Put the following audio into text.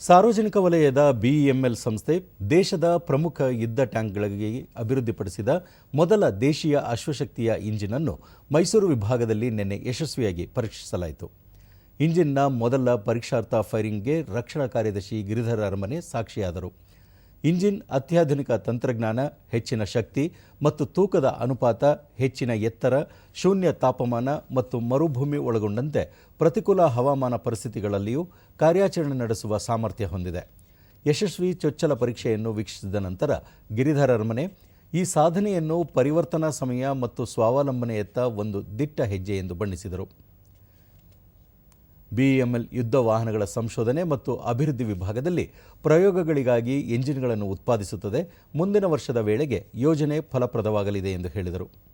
ಸಾರ್ವಜನಿಕ ವಲಯದ ಬಿಇಎಂಎಲ್ ಸಂಸ್ಥೆ ದೇಶದ ಪ್ರಮುಖ ಯುದ್ಧ ಟ್ಯಾಂಕ್ಗಳಿಗೆ ಅಭಿವೃದ್ಧಿಪಡಿಸಿದ ಮೊದಲ ದೇಶೀಯ ಅಶ್ವಶಕ್ತಿಯ ಇಂಜಿನ್ ಅನ್ನು ಮೈಸೂರು ವಿಭಾಗದಲ್ಲಿ ನಿನ್ನೆ ಯಶಸ್ವಿಯಾಗಿ ಪರೀಕ್ಷಿಸಲಾಯಿತು. ಇಂಜಿನ್ನ ಮೊದಲ ಪರೀಕ್ಷಾರ್ಥ ಫೈರಿಂಗ್ಗೆ ರಕ್ಷಣಾ ಕಾರ್ಯದರ್ಶಿ ಗಿರಿಧರ ಅರಮನೆ ಸಾಕ್ಷಿಯಾದರು. ಇಂಜಿನ್ ಅತ್ಯಾಧುನಿಕ ತಂತ್ರಜ್ಞಾನ, ಹೆಚ್ಚಿನ ಶಕ್ತಿ ಮತ್ತು ತೂಕದ ಅನುಪಾತ, ಹೆಚ್ಚಿನ ಎತ್ತರ, ಶೂನ್ಯ ತಾಪಮಾನ ಮತ್ತು ಮರುಭೂಮಿ ಒಳಗೊಂಡಂತೆ ಪ್ರತಿಕೂಲ ಹವಾಮಾನ ಪರಿಸ್ಥಿತಿಗಳಲ್ಲಿಯೂ ಕಾರ್ಯಾಚರಣೆ ನಡೆಸುವ ಸಾಮರ್ಥ್ಯ ಹೊಂದಿದೆ. ಯಶಸ್ವಿ ಚೊಚ್ಚಲ ಪರೀಕ್ಷೆಯನ್ನು ವೀಕ್ಷಿಸಿದ ನಂತರ ಗಿರಿಧರ ಅರಮನೆ ಈ ಸಾಧನೆಯನ್ನು ಪರಿವರ್ತನಾ ಸಮಯ ಮತ್ತು ಸ್ವಾವಲಂಬನೆಯತ್ತ ಒಂದು ದಿಟ್ಟ ಹೆಜ್ಜೆ ಎಂದು ಬಣ್ಣಿಸಿದರು. ಬಿಇಎಂಎಲ್ ಯುದ್ಧ ವಾಹನಗಳ ಸಂಶೋಧನೆ ಮತ್ತು ಅಭಿವೃದ್ಧಿ ವಿಭಾಗದಲ್ಲಿ ಪ್ರಯೋಗಗಳಿಗಾಗಿ ಎಂಜಿನ್ಗಳನ್ನು ಉತ್ಪಾದಿಸುತ್ತದೆ. ಮುಂದಿನ ವರ್ಷದ ವೇಳೆಗೆ ಯೋಜನೆ ಫಲಪ್ರದವಾಗಲಿದೆ ಎಂದು ಹೇಳಿದರು.